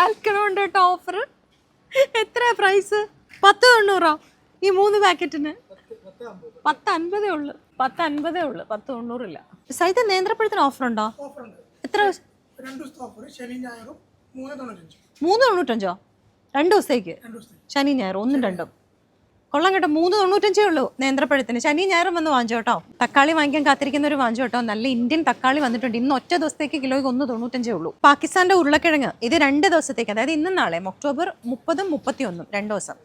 ഫാൽക്കണോ ഉണ്ട് കേട്ടോ ഓഫർ എത്ര പ്രൈസ് പത്ത് തൊണ്ണൂറോ? ഈ മൂന്ന് പാക്കറ്റിന് പത്ത് അൻപതേ ഉള്ളു. പത്ത് അൻപതേ ഉള്ളു. പത്ത് തൊണ്ണൂറില്ല. സൈത നേന്ത്രപ്പഴത്തിന് ഓഫർ ഉണ്ടോ? എത്ര മൂന്ന് തൊണ്ണൂറ്റഞ്ച്? രണ്ട് ദിവസത്തേക്ക്? ശനി ഞായർ ഒന്നും രണ്ടും. കൊള്ളാം കേട്ടോ. മൂന്ന് തൊണ്ണൂറ്റഞ്ചേ ഉള്ളൂ നേന്ത്രപ്പഴത്തിന്. ശനി ഞായറും വന്ന് വാങ്ങിച്ചു കേട്ടോ. തക്കാളി വാങ്ങിക്കാൻ കാത്തിരിക്കുന്ന ഒരു വാങ്ങിച്ചു കേട്ടോ. നല്ല ഇന്ത്യൻ തക്കാളി വന്നിട്ടുണ്ട്. ഇന്ന് ഒറ്റ ദിവസത്തേക്ക് കിലോയ്ക്ക് ഒന്ന് തൊണ്ണൂറ്റഞ്ചേ ഉള്ളൂ. പാകിസ്ഥാന്റെ ഉരുളക്കിഴങ്ങ് ഇത് രണ്ട് ദിവസത്തേക്ക് അതായത് ഇന്നും നാളെ ഒക്ടോബർ മുപ്പതും മുപ്പത്തിയൊന്നും രണ്ട് ദിവസം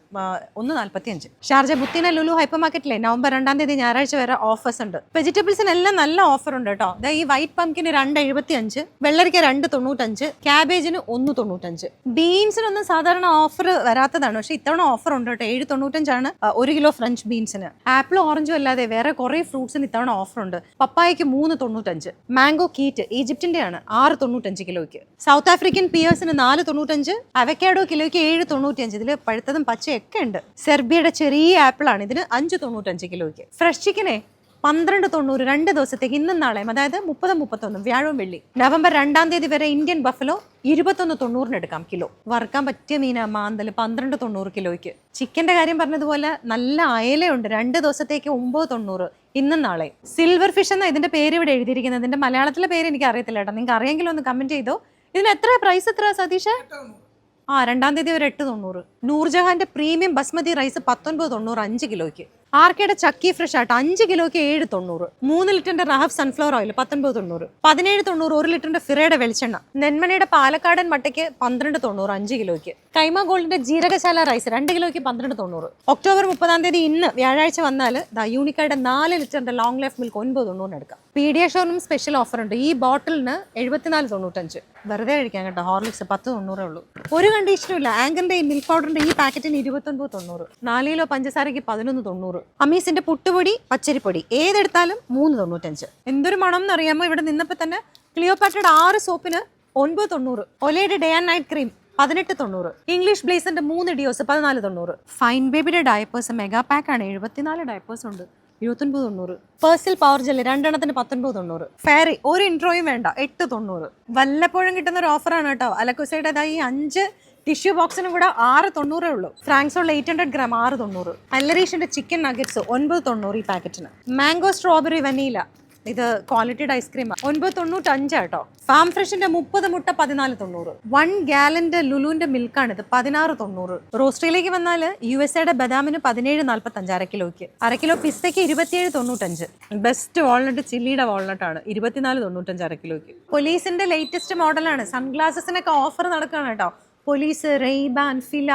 ഒന്ന് നാൽപ്പത്തി അഞ്ച് ഷാർജ ബുത്തിന ലുലു ഹൈപ്പർ മാർക്കറ്റിലെ നവംബർ രണ്ടാം തീയതി ഞായറാഴ്ച വരെ ഓഫേഴ്സ് ഉണ്ട്. വെജിറ്റബിൾസിനെല്ലാം നല്ല ഓഫർ ഉണ്ട് കേട്ടോ. അതായത് ഈ വൈറ്റ് പംകിന് രണ്ട് എഴുപത്തി അഞ്ച് വെള്ളരിക്ക രണ്ട് തൊണ്ണൂറ്റഞ്ച് ക്യാബേജിന് ഒന്ന് തൊണ്ണൂറ്റഞ്ച്. ബീൻസിനൊന്നും സാധാരണ ഓഫർ വരാത്തതാണ്. പക്ഷേ ഇത്തവണ ഓഫർ ഉണ്ട് കേട്ടോ. ഏഴ് തൊണ്ണൂറ്റഞ്ചാണ്. ഒരു കിലോ ഫ്രഞ്ച് ബീൻസിന് ആപ്പിളും ഓറഞ്ചും അല്ലാതെ വേറെ കുറേ ഫ്രൂട്ട്സിന് ഇത്തവണ ഓഫർ ഉണ്ട് പപ്പായക്ക് മൂന്ന് തൊണ്ണൂറ്റഞ്ച്. മാംഗോ കീറ്റ് ഈജിപ്തിന്റെ ആണ് ആറ് തൊണ്ണൂറ്റഞ്ച് കിലോയ്ക്ക്. സൗത്ത് ആഫ്രിക്കൻ പിയേഴ്സിന് നാല് തൊണ്ണൂറ്റഞ്ച് അവക്കാഡോ കിലോയ്ക്ക് ഏഴ് തൊണ്ണൂറ്റഞ്ച്. ഇതിൽ പഴുത്തതും പച്ചയൊക്കെ ഉണ്ട്. സെർബിയയുടെ ചെറിയ ആപ്പിളാണ്. ഇതിന് അഞ്ച് തൊണ്ണൂറ്റഞ്ച് കിലോയ്ക്ക്. ഫ്രഷ് ചിക്കനെ പന്ത്രണ്ട് തൊണ്ണൂറ് രണ്ട് ദിവസത്തേക്ക് ഇന്നും നാളെയും അതായത് മുപ്പത് മുപ്പത്തൊന്നും വ്യാഴവും വെള്ളി. നവംബർ രണ്ടാം തീയതി വരെ ഇന്ത്യൻ ബഫലോ ഇരുപത്തൊന്ന് തൊണ്ണൂറിന് എടുക്കാം കിലോ. വറുക്കാൻ പറ്റിയ മീന മാന്തൽ പന്ത്രണ്ട് തൊണ്ണൂറ് കിലോയ്ക്ക്. ചിക്കന്റെ കാര്യം പറഞ്ഞതുപോലെ നല്ല അയലയുണ്ട്. രണ്ട് ദിവസത്തേക്ക് ഒമ്പത് തൊണ്ണൂറ് ഇന്നും നാളെ സിൽവർ ഫിഷ് എന്ന ഇതിന്റെ പേര് ഇവിടെ എഴുതിയിരിക്കുന്നത്. ഇതിന്റെ മലയാളത്തിലെ പേര് എനിക്ക് അറിയത്തില്ല കേട്ടോ. നിങ്ങൾക്ക് അറിയെങ്കിലും ഒന്ന് കമന്റ് ചെയ്തോ? ഇതിന് എത്ര പ്രൈസ് എത്ര സതീഷ്? ആ രണ്ടാം തീയതി വരെ എട്ട് തൊണ്ണൂറ്. നൂർജഹാന്റെ പ്രീമിയം ബസ്മതി റൈസ് പത്തൊൻപത് തൊണ്ണൂറ് അഞ്ച് കിലോയ്ക്ക്. ആർക്കയുടെ ചക്കി ഫ്രഷ് ആയിട്ട് അഞ്ച് കിലോയ്ക്ക് ഏഴ് തൊണ്ണൂറ്. മൂന്ന് ലിറ്ററിന്റെ റഹഫ് സൺഫ്ലവർ ഓയിൽ പത്തൊൻപത് തൊണ്ണൂറ്. പതിനേഴ് തൊണ്ണൂറ് ഒരു ലിറ്ററിന്റെ ഫിറയുടെ വെളിച്ചെണ്ണ. നെന്മനയുടെ പാലക്കാടൻ മട്ടയ്ക്ക് പന്ത്രണ്ട് തൊണ്ണൂറ് അഞ്ച് കിലോയ്ക്ക്. കൈമ ഗോൾഡിന്റെ ജീരകശാല റൈസ് രണ്ട് കിലോയ്ക്ക് പന്ത്രണ്ട് തൊണ്ണൂറ്. ഒക്ടോബർ മുപ്പതാം തീയതി ഇന്ന് വ്യാഴാഴ്ച വന്നാൽ ദാ യൂണിക്കയുടെ നാല് ലിറ്ററിന്റെ ലോങ് ലൈഫ് മിൽക്ക് ഒൻപത് തൊണ്ണൂറിന് എടുക്കാം. പീഡിയാഷോറിനും സ്പെഷ്യൽ ഓഫർ ഉണ്ട്. ഈ ബോട്ടിലിന് എഴുപത്തിനാല് തൊണ്ണൂറ്റഞ്ച്. വെറുതെ കഴിക്കാൻ കേട്ടോ. ഹോർലിക്സ് പത്ത് തൊണ്ണൂറേ ഉള്ളൂ. ഒരു കണ്ടീഷനും ഇല്ല. ആങ്കറിന്റെ ഈ മിൽക്ക് പൗഡറിന്റെ ഈ പാക്കറ്റിന് ഇരുപത്തൊൻപത് തൊണ്ണൂറ്. നാല് കിലോ പഞ്ചസാരയ്ക്ക് പതിനൊന്ന് തൊണ്ണൂറ്. അമീസിന്റെ പുട്ടുപൊടി പച്ചരിപ്പൊടി. ഏതെടുത്താലും മൂന്ന് തൊണ്ണൂറ്റഞ്ച്. എന്തൊരു മണം എന്നറിയാമോ? ഇവിടെ നിന്നപ്പോൾ തന്നെ ക്ലിയോപാറ്റയുടെ ആറ് സോപ്പിന് ഒൻപത് തൊണ്ണൂറ്. ഒലയുടെ ഡേ ആൻഡ് നൈറ്റ് ക്രീം പതിനെട്ട് തൊണ്ണൂറ്. ഇംഗ്ലീഷ് ബ്ലേസിന്റെ മൂന്ന് ഡിയോസ് പതിനാല് തൊണ്ണൂറ്. ഫൈൻ ബേബിയുടെ ഡയപ്പേഴ്സ് മെഗാ പാക്ക് ആണ് എഴുപത്തിനാല് ഡയപ്പേഴ്സ് ഉണ്ട്. ഇരുപത്തൊൻപത് തൊണ്ണൂറ്. പേഴ്സിൽ പവർ ജെല്ല് രണ്ടെണ്ണത്തിന് പത്തൊൻപത് തൊണ്ണൂറ്. ഫെയറി ഒരു ഇൻട്രോയും വേണ്ട. എട്ട് തൊണ്ണൂറ്. വല്ലപ്പോഴും കിട്ടുന്ന ഒരു ഓഫറാണ് കേട്ടോ. അലക്കുസയുടെ ഈ അഞ്ച് ടിഷ്യൂ ബോക്സിനും കൂടെ ആറ് തൊണ്ണൂറേ ഉള്ളൂ. ഫ്രാങ്സോൾ എയ്റ്റ് ഹൺഡ്രഡ് ഗ്രാം ആറ് തൊണ്ണൂറ്. അല്ലറീഷിന്റെ ചിക്കൻ നഗറ്റ്സ് ഒൻപത് തൊണ്ണൂറ് ഈ പാക്കറ്റിന്. Mango strawberry vanilla. ഇത് ക്വാളിറ്റിയുടെ ഐസ്ക്രീം ഒൻപത് തൊണ്ണൂറ്റി അഞ്ചാട്ടോ ഫാം ഫ്രഷിന്റെ മുപ്പത് മുട്ട പതിനാല് തൊണ്ണൂറ്. വൺ ഗാലന്റെ ലുലുവിന്റെ മിൽക്കാണ് ഇത് പതിനാറ് തൊണ്ണൂറ്. റോസ്റ്റിലേക്ക് വന്നാൽ യു എസ് എയുടെ ബദാമിന് പതിനേഴ് നാൽപ്പത്തി അഞ്ച് അര കിലോയ്ക്ക്. അര കിലോ പിസ്തയ്ക്ക് ഇരുപത്തിയേഴ് തൊണ്ണൂറ്റഞ്ച്. ബെസ്റ്റ് വാൾനട്ട് ചില്ലിയുടെ വാൾനട്ട് ആണ്. ഇരുപത്തിനാല് തൊണ്ണൂറ്റഞ്ച് അര കിലോയ്ക്ക്. പോലീസിന്റെ ലേറ്റസ്റ്റ് മോഡലാണ് സൺഗ്ലാസസിനൊക്കെ ഓഫർ നടക്കുകയാണ് കേട്ടോ. Police Rayban Fila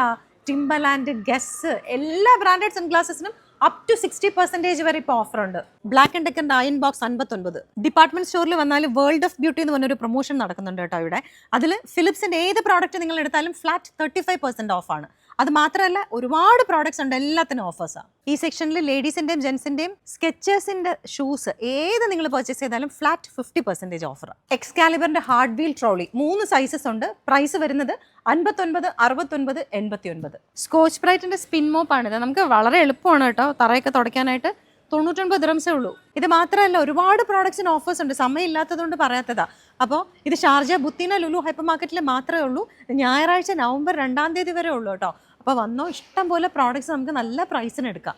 Timberland Guess എല്ലാ ബ്രാൻഡഡ് സൺഗ്ലാസസിനും അപ് ടു സിക്സ്റ്റി പെർസെന്റേജ് വരെ ഇപ്പോൾ ഓഫർ ഉണ്ട്. ബ്ലാക്ക് ആൻഡ് ഡെക്കറിന്റെ അയൺ ബോക്സ് അൻപത്തൊൻപത്. ഡിപ്പാർട്ട്മെന്റ് സ്റ്റോറിൽ വന്നാൽ വേൾഡ് ഓഫ് ബ്യൂട്ടി എന്ന് പറഞ്ഞൊരു പ്രൊമോഷൻ നടക്കുന്നുണ്ട് കേട്ടോ ഇവിടെ. അതിൽ ഫിലിപ്സിന്റെ ഏത് പ്രോഡക്റ്റ് നിങ്ങൾ എടുത്താലും ഫ്ലാറ്റ് തേർട്ടി ഫൈവ് പെർസെന്റ് ഓഫാണ് അത് മാത്രമല്ല ഒരുപാട് പ്രോഡക്ട്സ് ഉണ്ട് എല്ലാത്തിനും ഓഫേഴ്സാണ് ഈ സെക്ഷനിൽ ലേഡീസിന്റെയും ജെൻസിന്റെയും സ്കെച്ചേഴ്സിന്റെ ഷൂസ് ഏത് നിങ്ങൾ പർച്ചേസ് ചെയ്താലും ഫ്ലാറ്റ് ഫിഫ്റ്റി ഓഫർ എക്സ്കാലിബറിന്റെ ഹാർഡ് വീൽ ട്രോളി മൂന്ന് സൈസസ് ഉണ്ട്. പ്രൈസ് വരുന്നത് അൻപത്തൊൻപത് അറുപത്തൊൻപത് എൺപത്തി ഒൻപത് സ്കോച്ച് ബ്രൈറ്റിന്റെ സ്പിൻ മോപ്പ് മോപ്പാണിത് നമുക്ക് വളരെ എളുപ്പമാണ് കേട്ടോ തറയൊക്കെ തുടയ്ക്കാനായിട്ട്. തൊണ്ണൂറ്റൊൻപത് ദിറംസേ ഉള്ളൂ. ഇത് മാത്രമല്ല ഒരുപാട് പ്രോഡക്ട്സിന് ഓഫേഴ്സ് ഉണ്ട്. സമയം ഇല്ലാത്തതുകൊണ്ട് പറയാത്തതാ. അപ്പോൾ ഇത് ഷാർജ ബുത്തീന ലുലു ഹൈപ്പർ മാർക്കറ്റിൽ മാത്രമേ ഉള്ളൂ. ഞായറാഴ്ച നവംബർ രണ്ടാം തീയതി വരെ ഉള്ളൂ കേട്ടോ. അപ്പോൾ വന്നോ ഇഷ്ടം പോലെ പ്രോഡക്ട്സ് നമുക്ക് നല്ല പ്രൈസിന് എടുക്കാം.